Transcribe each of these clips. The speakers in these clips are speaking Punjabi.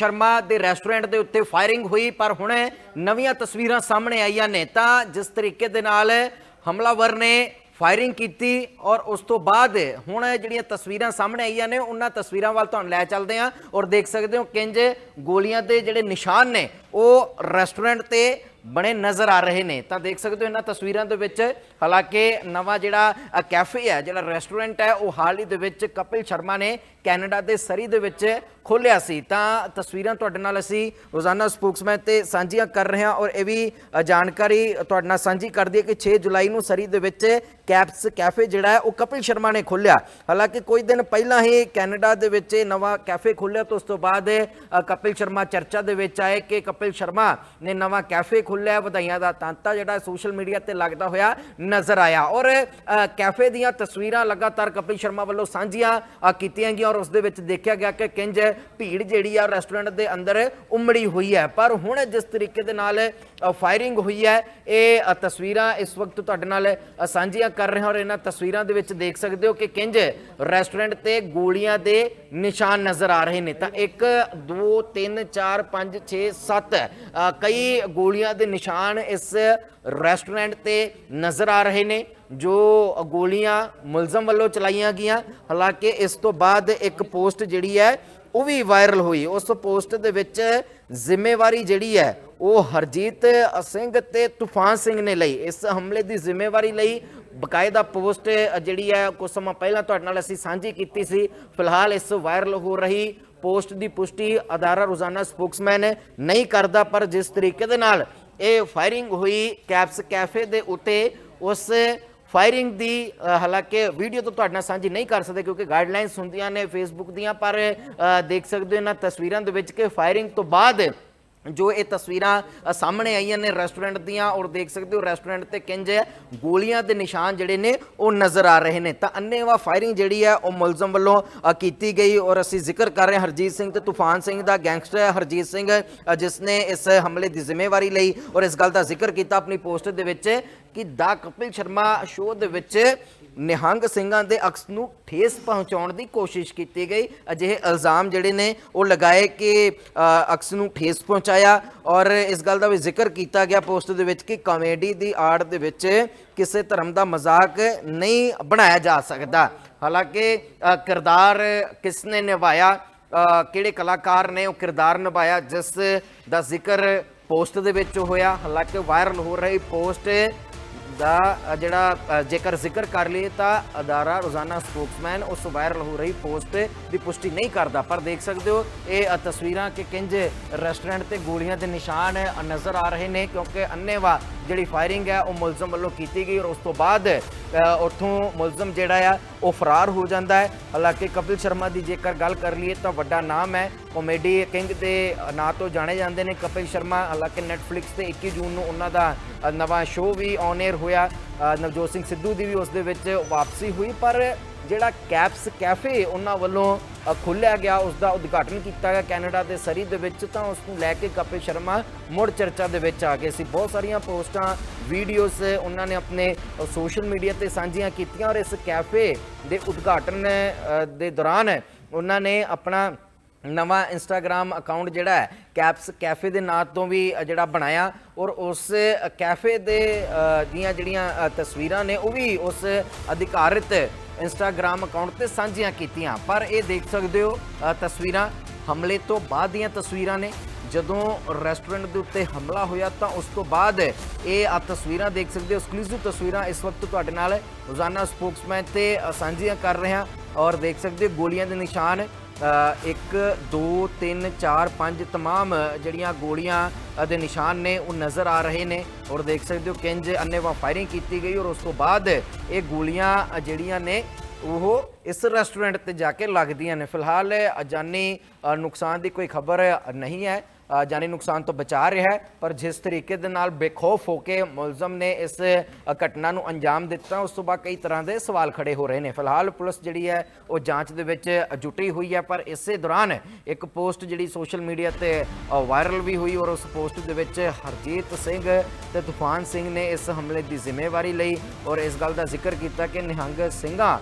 ਸ਼ਰਮਾ ਦੇ ਰੈਸਟੋਰੈਂਟ ਦੇ ਉੱਤੇ ਫਾਇਰਿੰਗ ਹੋਈ, ਪਰ ਹੁਣ ਨਵੀਆਂ ਤਸਵੀਰਾਂ ਸਾਹਮਣੇ ਆਈਆਂ ਨੇ। ਤਾਂ ਜਿਸ ਤਰੀਕੇ ਦੇ ਨਾਲ ਹਮਲਾਵਰ ਨੇ ਫਾਇਰਿੰਗ ਕੀਤੀ ਔਰ ਉਸ ਤੋਂ ਬਾਅਦ ਹੁਣ ਜਿਹੜੀਆਂ ਤਸਵੀਰਾਂ ਸਾਹਮਣੇ ਆਈਆਂ ਨੇ, ਉਹਨਾਂ ਤਸਵੀਰਾਂ ਵੱਲ ਤੁਹਾਨੂੰ ਲੈ ਚੱਲਦੇ ਹਾਂ ਔਰ ਦੇਖ ਸਕਦੇ ਹੋ ਕਿੰਜ ਗੋਲੀਆਂ ਦੇ ਜਿਹੜੇ ਨਿਸ਼ਾਨ ਨੇ, ਉਹ ਰੈਸਟੋਰੈਂਟ ਤੇ ਬਣੇ ਨਜ਼ਰ ਆ ਰਹੇ ਨੇ। ਤਾਂ ਦੇਖ ਸਕਦੇ ਹੋ ਇਹਨਾਂ ਤਸਵੀਰਾਂ ਦੇ ਵਿੱਚ, ਹਾਲਾਂਕਿ ਨਵਾਂ ਜਿਹੜਾ ਕੈਫੇ ਹੈ, ਜਿਹੜਾ ਰੈਸਟੋਰੈਂਟ ਹੈ, ਉਹ ਹਾਲ ਹੀ ਦੇ ਵਿੱਚ ਕਪਿਲ ਸ਼ਰਮਾ ਨੇ ਕੈਨੇਡਾ ਦੇ ਸਰੀ ਦੇ ਵਿੱਚ ਖੋਲਿਆ ਸੀ। ਤਾਂ ਤਸਵੀਰਾਂ ਤੁਹਾਡੇ ਨਾਲ ਅਸੀਂ ਰੋਜ਼ਾਨਾ ਸਪੋਕਸਮੈਨ ਤੇ ਸਾਂਝੀਆਂ ਕਰ ਰਹੇ ਹਾਂ ਔਰ ਇਹ ਵੀ ਜਾਣਕਾਰੀ ਤੁਹਾਡੇ ਨਾਲ ਸਾਂਝੀ ਕਰਦੀ ਹੈ ਕਿ 6 ਜੁਲਾਈ ਨੂੰ ਸਰੀ ਦੇ ਵਿੱਚ ਕੈਪਸ ਕੈਫੇ ਜਿਹੜਾ ਹੈ, ਉਹ ਕਪਿਲ ਸ਼ਰਮਾ ਨੇ ਖੋਲਿਆ। ਹਾਲਾਂਕਿ ਕੁਝ ਦਿਨ ਪਹਿਲਾਂ ਹੀ ਕੈਨੇਡਾ ਦੇ ਵਿੱਚ ਇਹ ਨਵਾਂ ਕੈਫੇ ਖੋਲਿਆ ਤਾਂ ਉਸ ਤੋਂ ਬਾਅਦ ਕਪਿਲ ਸ਼ਰਮਾ ਚਰਚਾ ਦੇ ਵਿੱਚ ਆਏ ਕਿ ਕਪਿਲ ਸ਼ਰਮਾ ਨੇ ਨਵਾਂ ਕੈਫੇ ਖੋਲਿਆ ਵਧਾਈਆਂ ਦਾ ਤਾਂਤਾ ਜਿਹੜਾ ਸੋਸ਼ਲ ਮੀਡੀਆ ਤੇ ਲੱਗਦਾ ਹੋਇਆ ਨਜ਼ਰ ਆਇਆ। ਔਰ ਕੈਫੇ ਦੀਆਂ ਤਸਵੀਰਾਂ ਲਗਾਤਾਰ ਕਪਿਲ ਸ਼ਰਮਾ ਵੱਲੋਂ ਸਾਂਝੀਆਂ ਕੀਤੀਆਂ ਗਈਆਂ ਔਰ ਉਸ ਦੇ ਵਿੱਚ ਦੇਖਿਆ ਗਿਆ ਕਿ ਕਿੰਜ ਭੀੜ ਜਿਹੜੀ ਆ ਰੈਸਟੋਰੈਂਟ ਦੇ ਅੰਦਰ ਉਮੜੀ ਹੋਈ ਹੈ। ਪਰ ਹੁਣ ਜਿਸ ਤਰੀਕੇ ਦੇ ਨਾਲ ਫਾਇਰਿੰਗ ਹੋਈ ਹੈ, ਇਹ ਤਸਵੀਰਾਂ ਇਸ ਵਕਤ ਤੁਹਾਡੇ ਨਾਲ ਸਾਂਝੀਆਂ ਕਰ ਰਹੇ ਹਾਂ ਔਰ ਇਹਨਾਂ ਤਸਵੀਰਾਂ ਦੇ ਵਿੱਚ ਦੇਖ ਸਕਦੇ ਹੋ ਕਿ ਕਿੰਜ ਰੈਸਟੋਰੈਂਟ ਤੇ ਗੋਲੀਆਂ ਦੇ ਨਿਸ਼ਾਨ ਨਜ਼ਰ ਆ ਰਹੇ ਨੇ। ਤਾਂ 1 2 3 4 5 6 7 ਕਈ ਗੋਲੀਆਂ ਦੇ ਨਿਸ਼ਾਨ ਇਸ ਰੈਸਟੋਰੈਂਟ ਤੇ ਨਜ਼ਰ ਆ ਰਹੇ ਨੇ। ਜੋ ਗੋਲੀਆਂ ਮੁਲਜ਼ਮ ਵੱਲੋਂ ਚਲਾਈਆਂ ਗਈਆਂ, ਹਾਲਾਂਕਿ ਇਸ ਤੋਂ ਬਾਅਦ ਇੱਕ ਪੋਸਟ ਜਿਹੜੀ ਹੈ, ਉਹ ਵੀ ਵਾਇਰਲ ਹੋਈ। ਉਸ ਪੋਸਟ ਦੇ ਵਿੱਚ ਜ਼ਿੰਮੇਵਾਰੀ ਜਿਹੜੀ ਹੈ, ਉਹ ਹਰਜੀਤ ਸਿੰਘ ਤੇ ਤੂਫਾਨ ਸਿੰਘ ਨੇ ਲਈ। ਇਸ ਹਮਲੇ ਦੀ ਜ਼ਿੰਮੇਵਾਰੀ ਲਈ ਬਕਾਇਦਾ ਪੋਸਟ ਜਿਹੜੀ ਹੈ ਕੁਝ ਸਮਾਂ ਪਹਿਲਾਂ ਤੁਹਾਡੇ ਨਾਲ ਅਸੀਂ ਸਾਂਝੀ ਕੀਤੀ ਸੀ। ਫਿਲਹਾਲ ਇਸ ਵਾਇਰਲ ਹੋ ਰਹੀ ਪੋਸਟ ਦੀ ਪੁਸ਼ਟੀ ਅਦਾਰਾ ਰੋਜ਼ਾਨਾ ਸਪੋਕਸਮੈਨ ਨਹੀਂ ਕਰਦਾ, ਪਰ ਜਿਸ ਤਰੀਕੇ ਦੇ ਨਾਲ ਇਹ ਫਾਇਰਿੰਗ ਹੋਈ ਕੈਪਸ ਕੈਫੇ ਦੇ ਉੱਤੇ, ਉਸ ਫਾਇਰਿੰਗ ਦੀ ਹਾਲਾਂਕਿ ਵੀਡੀਓ ਤਾਂ ਤੁਹਾਡੇ ਨਾਲ ਸਾਂਝੀ ਨਹੀਂ ਕਰ ਸਕਦੇ ਕਿਉਂਕਿ ਗਾਈਡਲਾਈਨਸ ਹੁੰਦੀਆਂ ਨੇ ਫੇਸਬੁੱਕ ਦੀਆਂ ਪਰ ਅ, ਦੇਖ ਸਕਦੇ ਹੋ ਇਹਨਾਂ ਤਸਵੀਰਾਂ ਦੇ ਵਿੱਚ ਕਿ ਫਾਇਰਿੰਗ ਤੋਂ ਬਾਅਦ ਜੋ ਇਹ ਤਸਵੀਰਾਂ ਸਾਹਮਣੇ ਆਈਆਂ ਨੇ ਰੈਸਟੋਰੈਂਟ ਦੀਆਂ ਔਰ ਦੇਖ ਸਕਦੇ ਹੋ ਰੈਸਟੋਰੈਂਟ ਤੇ ਕਿੰਜ ਗੋਲੀਆਂ ਦੇ ਨਿਸ਼ਾਨ ਜਿਹੜੇ ਨੇ ਉਹ ਨਜ਼ਰ ਆ ਰਹੇ ਨੇ। ਤਾਂ ਅੰਨੇਵਾ ਫਾਇਰਿੰਗ ਜਿਹੜੀ ਹੈ, ਉਹ ਮੁਲਜ਼ਮ ਵੱਲੋਂ ਕੀਤੀ ਗਈ ਔਰ ਅਸੀਂ ਜ਼ਿਕਰ ਕਰ ਰਹੇ ਹਰਜੀਤ ਸਿੰਘ ਤੇ ਤੂਫਾਨ ਸਿੰਘ ਦਾ ਗੈਂਗਸਟਰ ਹਰਜੀਤ ਸਿੰਘ ਜਿਸ ਨੇ ਇਸ ਹਮਲੇ ਦੀ ਜ਼ਿੰਮੇਵਾਰੀ ਲਈ ਔਰ ਇਸ ਗੱਲ ਦਾ ਜ਼ਿਕਰ ਕੀਤਾ ਆਪਣੀ ਪੋਸਟ ਦੇ ਵਿੱਚ ਕਿ ਦਾ ਕਪਿਲ ਸ਼ਰਮਾ ਸ਼ੋਅ ਦੇ ਵਿੱਚ ਨਿਹੰਗ ਸਿੰਘਾਂ ਦੇ ਅਕਸ ਨੂੰ ਠੇਸ ਪਹੁੰਚਾਉਣ ਦੀ ਕੋਸ਼ਿਸ਼ ਕੀਤੀ ਗਈ। ਅਜਿਹੇ ਇਲਜ਼ਾਮ ਜਿਹੜੇ ਨੇ ਉਹ ਲਗਾਏ ਕਿ ਅਕਸ ਨੂੰ ਠੇਸ ਪਹੁੰਚਾਇਆ ਔਰ ਇਸ ਗੱਲ ਦਾ ਵੀ ਜ਼ਿਕਰ ਕੀਤਾ ਗਿਆ ਪੋਸਟ ਦੇ ਵਿੱਚ ਕਿ ਕਾਮੇਡੀ ਦੀ ਆੜ ਦੇ ਵਿੱਚ ਕਿਸੇ ਧਰਮ ਦਾ ਮਜ਼ਾਕ ਨਹੀਂ ਬਣਾਇਆ ਜਾ ਸਕਦਾ। ਹਾਲਾਂਕਿ ਕਿਰਦਾਰ ਕਿਸ ਨੇ ਨਿਭਾਇਆ ਕਿਹੜੇ ਕਲਾਕਾਰ ਨੇ ਉਹ ਕਿਰਦਾਰ ਨਿਭਾਇਆ ਜਿਸ ਦਾ ਜ਼ਿਕਰ ਪੋਸਟ ਦੇ ਵਿੱਚ ਹੋਇਆ? ਹਾਲਾਂਕਿ ਵਾਇਰਲ ਹੋ ਰਹੀ ਪੋਸਟ ਦਾ ਜਿਹੜਾ ਜੇਕਰ ਜ਼ਿਕਰ ਕਰ ਲਈਏ ਤਾਂ ਅਦਾਰਾ ਰੋਜ਼ਾਨਾ ਸਪੋਕਸਮੈਨ ਉਸ ਵਾਇਰਲ ਹੋ ਰਹੀ ਪੋਸਟ ਦੀ ਪੁਸ਼ਟੀ ਨਹੀਂ ਕਰਦਾ। ਪਰ ਦੇਖ ਸਕਦੇ ਹੋ, ਇਹ ਤਸਵੀਰਾਂ ਕਿ ਕਿੰਜ ਰੈਸਟੋਰੈਂਟ ਤੇ ਗੋਲੀਆਂ ਦੇ ਨਿਸ਼ਾਨ ਨਜ਼ਰ ਆ ਰਹੇ ਨੇ ਕਿਉਂਕਿ ਅੰਨੇਵਾ ਜਿਹੜੀ ਫਾਇਰਿੰਗ ਹੈ, ਉਹ ਮੁਲਜ਼ਮ ਵੱਲੋਂ ਕੀਤੀ ਗਈ ਔਰ ਉਸ ਤੋਂ ਬਾਅਦ ਉੱਥੋਂ ਮੁਲਜ਼ਮ ਜਿਹੜਾ ਆ, ਉਹ ਫਰਾਰ ਹੋ ਜਾਂਦਾ ਹੈ। ਹਾਲਾਂਕਿ ਕਪਿਲ ਸ਼ਰਮਾ ਦੀ ਜੇਕਰ ਗੱਲ ਕਰ ਲਈਏ ਤਾਂ ਵੱਡਾ ਨਾਮ ਹੈ। ਕਾਮੇਡੀ ਕਿੰਗ ਦੇ ਨਾਂ ਤੋਂ ਜਾਣੇ ਜਾਂਦੇ ਨੇ ਕਪਿਲ ਸ਼ਰਮਾ। ਹਾਲਾਂਕਿ ਨੈਟਫਲਿਕਸ ਤੇ 21 ਜੂਨ ਨੂੰ ਉਹਨਾਂ ਦਾ ਨਵਾਂ ਸ਼ੋਅ ਵੀ ਔਨ 에ਅਰ ਹੋਇਆ ਨਵਜੋਤ ਸਿੰਘ ਸਿੱਧੂ ਦੀ ਵੀ ਉਸ ਦੇ ਵਿੱਚ ਵਾਪਸੀ ਹੋਈ, ਪਰ ਜਿਹੜਾ ਕੈਪਸ ਕੈਫੇ ਉਹਨਾਂ ਵੱਲੋਂ ਖੋਲ੍ਹਿਆ ਗਿਆ ਉਸ ਦਾ ਉਦਘਾਟਨ ਕੀਤਾ ਗਿਆ ਕੈਨੇਡਾ ਦੇ ਸਰੀ ਦੇ ਵਿੱਚ, ਤਾਂ ਉਸ ਨੂੰ ਲੈ ਕੇ ਕਪਿਲ ਸ਼ਰਮਾ ਮੁੜ ਚਰਚਾ ਦੇ ਵਿੱਚ ਆ ਗਏ ਸੀ। ਬਹੁਤ ਸਾਰੀਆਂ ਪੋਸਟਾਂ, ਵੀਡੀਓਜ਼ ਉਹਨਾਂ ਨੇ ਆਪਣੇ ਸੋਸ਼ਲ ਮੀਡੀਆ ਤੇ ਸਾਂਝੀਆਂ ਕੀਤੀਆਂ ਔਰ ਇਸ ਕੈਫੇ ਦੇ ਉਦਘਾਟਨ ਦੇ ਦੌਰਾਨ ਉਹਨਾਂ ਨੇ ਆਪਣਾ ਨਵਾਂ ਇੰਸਟਾਗ੍ਰam ਅਕਾਊਂਟ ਜਿਹੜਾ ਹੈ, ਕੈਪਸ ਕੈਫੇ ਦੇ ਨਾਂ ਤੋਂ ਵੀ ਜਿਹੜਾ ਬਣਾਇਆ ਔਰ ਉਸ ਕੈਫੇ ਦੇ ਦੀਆਂ ਜਿਹੜੀਆਂ ਤਸਵੀਰਾਂ ਨੇ, ਉਹ ਵੀ ਉਸ ਅਧਿਕਾਰਿਤ ਇੰਸਟਾਗ੍ਰam ਅਕਾਊਂਟ ਤੇ ਸਾਂਝੀਆਂ ਕੀਤੀਆਂ। ਪਰ ਇਹ ਦੇਖ ਸਕਦੇ ਹੋ ਤਸਵੀਰਾਂ ਹਮਲੇ ਤੋਂ ਬਾਅਦ ਦੀਆਂ ਤਸਵੀਰਾਂ ਨੇ। ਜਦੋਂ ਰੈਸਟੋਰੈਂਟ ਦੇ ਉੱਤੇ ਹਮਲਾ ਹੋਇਆ ਤਾਂ ਉਸ ਤੋਂ ਬਾਅਦ ਇਹ ਆ ਤਸਵੀਰਾਂ ਦੇਖ ਸਕਦੇ ਹੋ। ਐਕਸਕਲੂਸਿਵ ਤਸਵੀਰਾਂ ਇਸ ਵਕਤ ਤੁਹਾਡੇ ਨਾਲ ਰੋਜ਼ਾਨਾ ਸਪੋਕਸਮੈਨ ਤੇ ਸਾਂਝੀਆਂ ਕਰ ਰਹੇ। ਹਾਂ ਔਰ ਦੇਖ ਸਕਦੇ ਹੋ ਗੋਲੀਆਂ ਦੇ ਨਿਸ਼ਾਨ 1 2 3 4 5 तमाम ਜਿਹੜੀਆਂ ਗੋਲੀਆਂ ਅ, ਦੇ ਨਿਸ਼ਾਨ ਨੇ ਉਹ ਨਜ਼ਰ ਆ ਰਹੇ ਨੇ ਔਰ ਦੇਖ ਸਕਦੇ ਹੋ ਕਿੰਜ ਅੰਨੇਵਾ ਫਾਇਰਿੰਗ ਕੀਤੀ ਗਈ ਔਰ ਉਸ ਤੋਂ ਬਾਅਦ ਇਹ ਗੋਲੀਆਂ ਅ, ਜਿਹੜੀਆਂ ਨੇ ਉਹ ਇਸ ਰੈਸਟੋਰੈਂਟ ਤੇ ਜਾ ਕੇ ਲੱਗਦੀਆਂ ਨੇ। ਫਿਲਹਾਲ ਜਾਨੀ ਨੁਕਸਾਨ ਦੀ ਕੋਈ ਖਬਰ ਨਹੀਂ ਹੈ। ਜਾਨੀ ਨੁਕਸਾਨ ਤੋਂ ਬਚਾ ਰਿਹਾ ਹੈ, ਪਰ ਜਿਸ ਤਰੀਕੇ ਦੇ ਨਾਲ ਬੇਖੌਫ ਹੋ ਕੇ ਮੁਲਜ਼ਮ ਨੇ ਇਸ ਘਟਨਾ ਨੂੰ ਅੰਜਾਮ ਦਿੱਤਾ, ਉਸ ਤੋਂ ਬਾਅਦ ਕਈ ਤਰ੍ਹਾਂ ਦੇ ਸਵਾਲ ਖੜੇ ਹੋ ਰਹੇ ਨੇ। ਫਿਲਹਾਲ, ਪੁਲਿਸ ਜਿਹੜੀ ਹੈ, ਉਹ ਜਾਂਚ ਦੇ ਵਿੱਚ ਜੁਟੀ ਹੋਈ ਹੈ, ਪਰ ਇਸੇ ਦੌਰਾਨ ਇੱਕ ਪੋਸਟ ਜਿਹੜੀ ਸੋਸ਼ਲ ਮੀਡੀਆ ਤੇ ਵਾਇਰਲ ਵੀ ਹੋਈ ਔਰ ਉਸ ਪੋਸਟ ਦੇ ਵਿੱਚ ਹਰਜੀਤ ਸਿੰਘ ਤੇ ਤੂਫਾਨ ਸਿੰਘ ਨੇ ਇਸ ਹਮਲੇ ਦੀ ਜ਼ਿੰਮੇਵਾਰੀ ਲਈ ਔਰ ਇਸ ਗੱਲ ਦਾ ਜ਼ਿਕਰ ਕੀਤਾ ਕਿ ਨਿਹੰਗ ਸਿੰਘਾਂ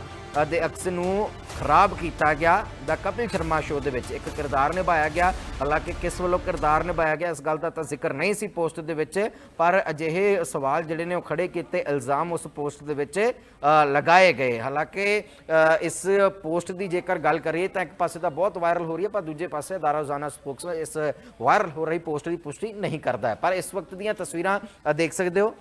ਦੇ ਅਕਸਰ ਨੂੰ ਖਰਾਬ ਕੀਤਾ ਗਿਆ। ਦਾ ਕਪਿਲ ਸ਼ਰਮਾ ਸ਼ੋਅ ਦੇ ਵਿੱਚ ਇੱਕ ਕਿਰਦਾਰ ਨਿਭਾਇਆ ਗਿਆ। ਹਾਲਾਂਕਿ ਕਿਸ ਵੱਲੋਂ ਕਿਰਦਾਰ ਨਿਭਾਇਆ ਗਿਆ, ਇਸ ਗੱਲ ਦਾ ਤਾਂ ਜ਼ਿਕਰ ਨਹੀਂ ਸੀ ਪੋਸਟ ਦੇ ਵਿੱਚ, ਪਰ ਅਜਿਹੇ ਸਵਾਲ ਜਿਹੜੇ ਨੇ ਉਹ ਖੜੇ ਕੀਤੇ ਇਲਜ਼ਾਮ ਉਸ ਪੋਸਟ ਦੇ ਵਿੱਚ ਲਗਾਏ ਗਏ। ਹਾਲਾਂਕਿ ਇਸ ਪੋਸਟ ਦੀ ਜੇਕਰ ਗੱਲ ਕਰੀਏ ਤਾਂ ਇੱਕ ਪਾਸੇ ਤਾਂ ਬਹੁਤ ਵਾਇਰਲ ਹੋ ਰਹੀ ਹੈ, ਪਰ ਦੂਜੇ ਪਾਸੇ ਦਾਰਾ ਰੋਜ਼ਾਨਾ ਸਪੋਕਸ ਇਸ ਵਾਇਰਲ ਹੋ ਰਹੀ ਪੋਸਟ ਦੀ ਪੁਸ਼ਟੀ ਨਹੀਂ ਕਰਦਾ ਪਰ ਇਸ ਵਕਤ ਦੀਆਂ ਤਸਵੀਰਾਂ ਦੇਖ ਸਕਦੇ ਹੋ।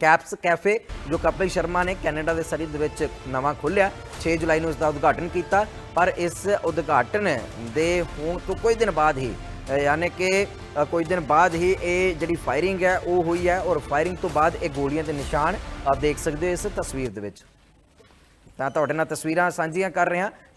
ਕੈਪਸ ਕੈਫੇ, ਜੋ ਕਪਿਲ ਸ਼ਰਮਾ ਨੇ ਕੈਨੇਡਾ ਦੇ ਸਰੀ ਦੇ ਵਿੱਚ ਨਵਾਂ ਖੋਲ੍ਹਿਆ। 6 ਜੁਲਾਈ ਨੂੰ ਇਸ ਦਾ ਉਦਘਾਟਨ ਕੀਤਾ, ਪਰ ਇਸ ਉਦਘਾਟਨ ਦੇ ਹੋਣ ਤੋਂ ਕੁਝ ਦਿਨ ਬਾਅਦ ਹੀ ਯਾਨੀ ਕਿ ਕੁਝ ਦਿਨ ਬਾਅਦ ਹੀ ਇਹ ਜਿਹੜੀ ਫਾਇਰਿੰਗ ਹੈ, ਉਹ ਹੋਈ ਹੈ ਔਰ ਫਾਇਰਿੰਗ ਤੋਂ ਬਾਅਦ ਇਹ ਗੋਲੀਆਂ ਦੇ ਨਿਸ਼ਾਨ ਆਪ ਦੇਖ ਸਕਦੇ ਹੋ ਇਸ ਤਸਵੀਰ ਦੇ ਵਿੱਚ। ਤਾਂ ਤੁਹਾਡੇ ਨਾਲ ਤਸਵੀਰਾਂ ਸਾਂਝੀਆਂ ਕਰ ਰਹੇ। ਹਾਂ